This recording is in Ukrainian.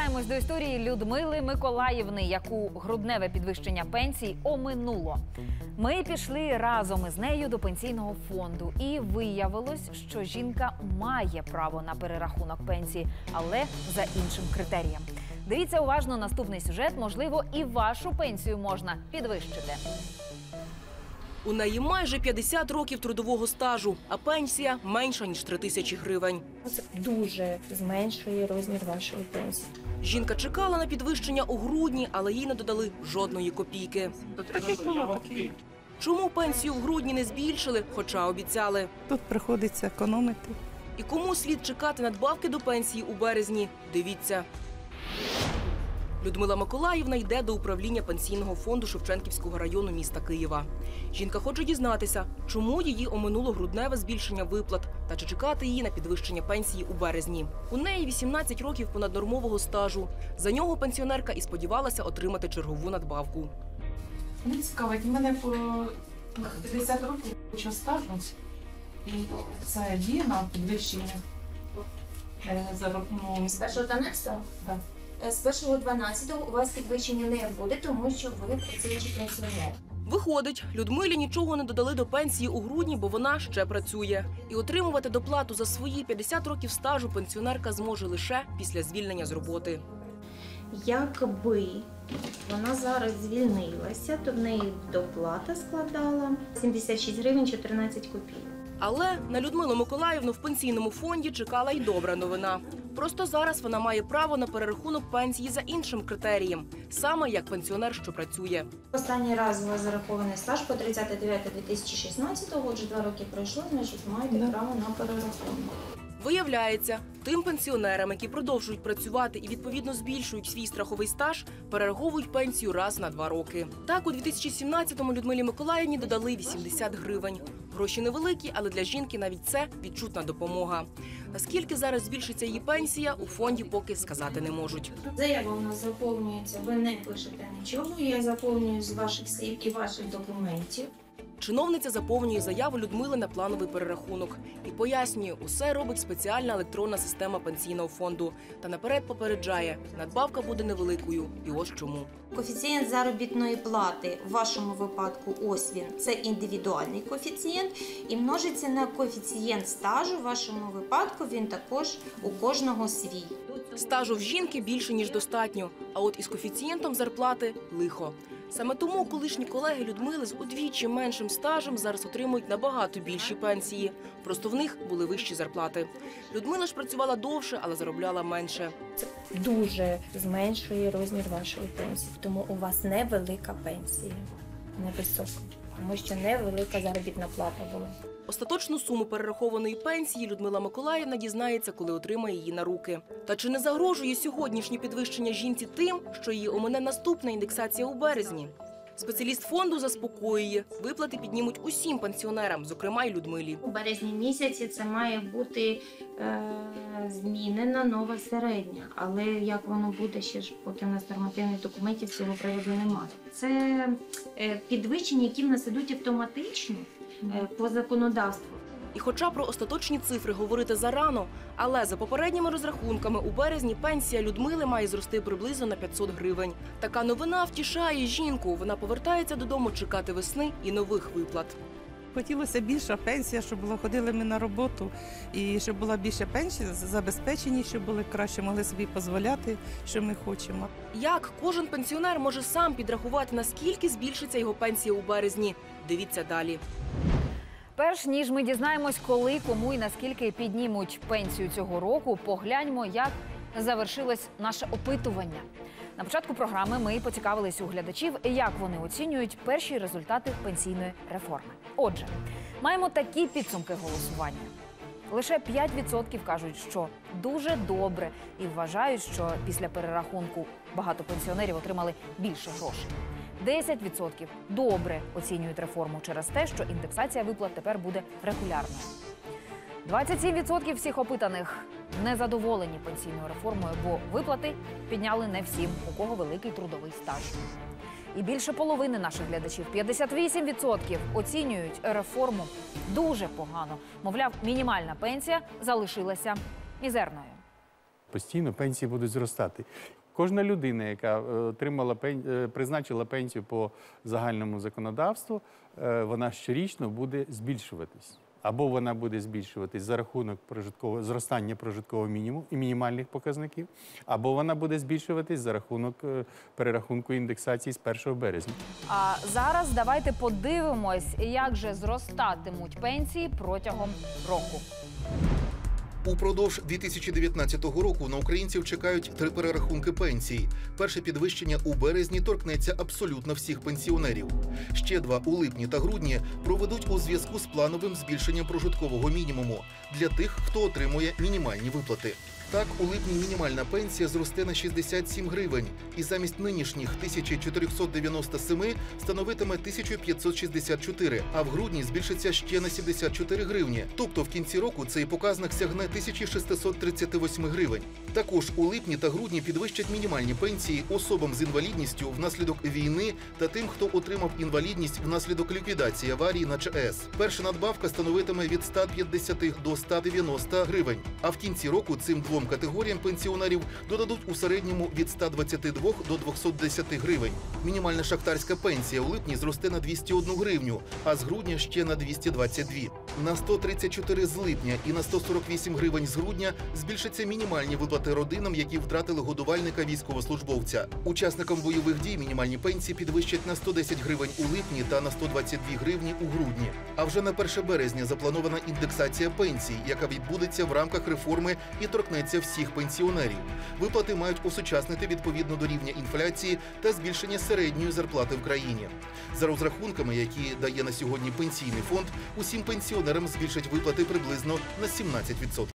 повертаємось до історії Людмили Миколаївни, яку грудневе підвищення пенсій оминуло. Ми пішли разом із нею до пенсійного фонду, і виявилось, що жінка має право на перерахунок пенсії, але за іншим критерієм. Дивіться уважно наступний сюжет. Можливо, і вашу пенсію можна підвищити. У неї майже 50 років трудового стажу, а пенсія менша ніж 3 тисячі гривень. Це дуже зменшує розмір вашої пенсії. Жінка чекала на підвищення у грудні, але їй не додали жодної копійки. Чому пенсію в грудні не збільшили, хоча обіцяли? Тут приходиться економити. І кому слід чекати надбавки до пенсії у березні? Дивіться. Людмила Миколаївна йде до управління пенсійного фонду Шевченківського району міста Києва. Жінка хоче дізнатися, чому її оминуло грудневе збільшення виплат та чи чекати її на підвищення пенсії у березні. У неї 18 років понаднормового стажу. За нього пенсіонерка і сподівалася отримати чергову надбавку. Мені цікавить, мене по 50 років робочого стажу, і це діє на підвищення е, заробного З 1.12? Так. Е, З 1.12 у вас підвищення не буде, тому що ви працюючий пенсіонер. Виходить, Людмилі нічого не додали до пенсії у грудні, бо вона ще працює. І отримувати доплату за свої 50 років стажу пенсіонерка зможе лише після звільнення з роботи. Якби вона зараз звільнилася, то в неї доплата складала 76 гривень 14 копійок. Але на Людмилу Миколаївну в пенсійному фонді чекала й добра новина. Просто зараз вона має право на перерахунок пенсії за іншим критерієм, саме як пенсіонер, що працює. Останній раз у вас зарахований стаж по 39.2016, отже, два роки пройшло, значить маєте Да. право на перерахунок. Виявляється, тим пенсіонерам, які продовжують працювати і відповідно збільшують свій страховий стаж, перераховують пенсію раз на два роки. Так, у 2017-му Людмилі Миколаївні додали 80 гривень. Гроші невеликі, але для жінки навіть це відчутна допомога. Наскільки зараз збільшиться її пенсія, у фонді поки сказати не можуть. Заява у нас заповнюється, ви не пишете нічого, я заповнюю з ваших слів і ваших документів. Чиновниця заповнює заяву Людмили на плановий перерахунок і пояснює, усе робить спеціальна електронна система пенсійного фонду. Та наперед попереджає, надбавка буде невеликою. І ось чому. Коефіцієнт заробітної плати в вашому випадку ось він. Це індивідуальний коефіцієнт і множиться на коефіцієнт стажу. В вашому випадку він також у кожного свій. Стажу в жінки більше ніж достатньо. А от із коефіцієнтом зарплати лихо. Саме тому колишні колеги Людмили з удвічі меншим стажем зараз отримують набагато більші пенсії. Просто в них були вищі зарплати. Людмила ж працювала довше, але заробляла менше. Це дуже зменшує розмір вашої пенсії, тому у вас невелика пенсія, невисока, тому що невелика заробітна плата була. Остаточну суму перерахованої пенсії Людмила Миколаївна дізнається, коли отримає її на руки. Та чи не загрожує сьогоднішнє підвищення жінці тим, що її омине наступна індексація у березні? Спеціаліст фонду заспокоює, виплати піднімуть усім пенсіонерам, зокрема й Людмилі. У березні місяці це має бути е, змінена нова середня. Але як воно буде, ще ж поки в нас нормативних документів цього приводу немає. Це е, підвищення, які в нас ідуть автоматично по законодавству. І хоча про остаточні цифри говорити зарано, але за попередніми розрахунками у березні пенсія Людмили має зрости приблизно на 500 гривень. Така новина втішає жінку. Вона повертається додому чекати весни і нових виплат. Хотілося більша пенсія, щоб було ходили ми на роботу, і щоб була більша пенсія, забезпечені, щоб були краще, могли собі дозволяти, що ми хочемо. Як кожен пенсіонер може сам підрахувати, наскільки збільшиться його пенсія у березні? Дивіться далі. Перш ніж ми дізнаємось, коли, кому і наскільки піднімуть пенсію цього року, погляньмо, як завершилось наше опитування. На початку програми ми поцікавились у глядачів, як вони оцінюють перші результати пенсійної реформи. Отже, маємо такі підсумки голосування. Лише 5% кажуть, що дуже добре, і вважають, що після перерахунку багато пенсіонерів отримали більше грошей. 10% добре оцінюють реформу через те, що індексація виплат тепер буде регулярною. 27% всіх опитаних незадоволені пенсійною реформою, бо виплати підняли не всім, у кого великий трудовий стаж. І більше половини наших глядачів 58% оцінюють реформу дуже погано. Мовляв, мінімальна пенсія залишилася мізерною. Постійно пенсії будуть зростати. Кожна людина, яка е, отримала е, призначила пенсію по загальному законодавству, е, вона щорічно буде збільшуватись. Або вона буде збільшуватись за рахунок прожиткового зростання прожиткового мінімуму і мінімальних показників, або вона буде збільшуватись за рахунок е, перерахунку індексації з 1 березня. А зараз давайте подивимось, як же зростатимуть пенсії протягом року. Упродовж 2019 року на українців чекають три перерахунки пенсій. Перше підвищення у березні торкнеться абсолютно всіх пенсіонерів. Ще два у липні та грудні проведуть у зв'язку з плановим збільшенням прожиткового мінімуму для тих, хто отримує мінімальні виплати. Так, у липні мінімальна пенсія зросте на 67 гривень, і замість нинішніх 1497 становитиме 1564, а в грудні збільшиться ще на 74 гривні. Тобто в кінці року цей показник сягне 1638 гривень. Також у липні та грудні підвищать мінімальні пенсії особам з інвалідністю внаслідок війни та тим, хто отримав інвалідність внаслідок ліквідації аварії на ЧАЕС. Перша надбавка становитиме від 150 до 190 гривень. А в кінці року цим двом категоріям пенсіонерів додадуть у середньому від 122 до 210 гривень. Мінімальна шахтарська пенсія у липні зросте на 201 гривню, а з грудня ще на 222. На 134 з липня і на 148 гривень з грудня збільшаться мінімальні виплати родинам, які втратили годувальника військовослужбовця. Учасникам бойових дій мінімальні пенсії підвищать на 110 гривень у липні та на 122 гривні у грудні. А вже на 1 березня запланована індексація пенсій, яка відбудеться в рамках реформи і торкнеться всіх пенсіонерів. Виплати мають осучаснити відповідно до рівня інфляції та збільшення середньої зарплати в країні. За розрахунками, які дає на сьогодні пенсійний фонд, усім пенсіонерам збільшать виплати приблизно на 17%.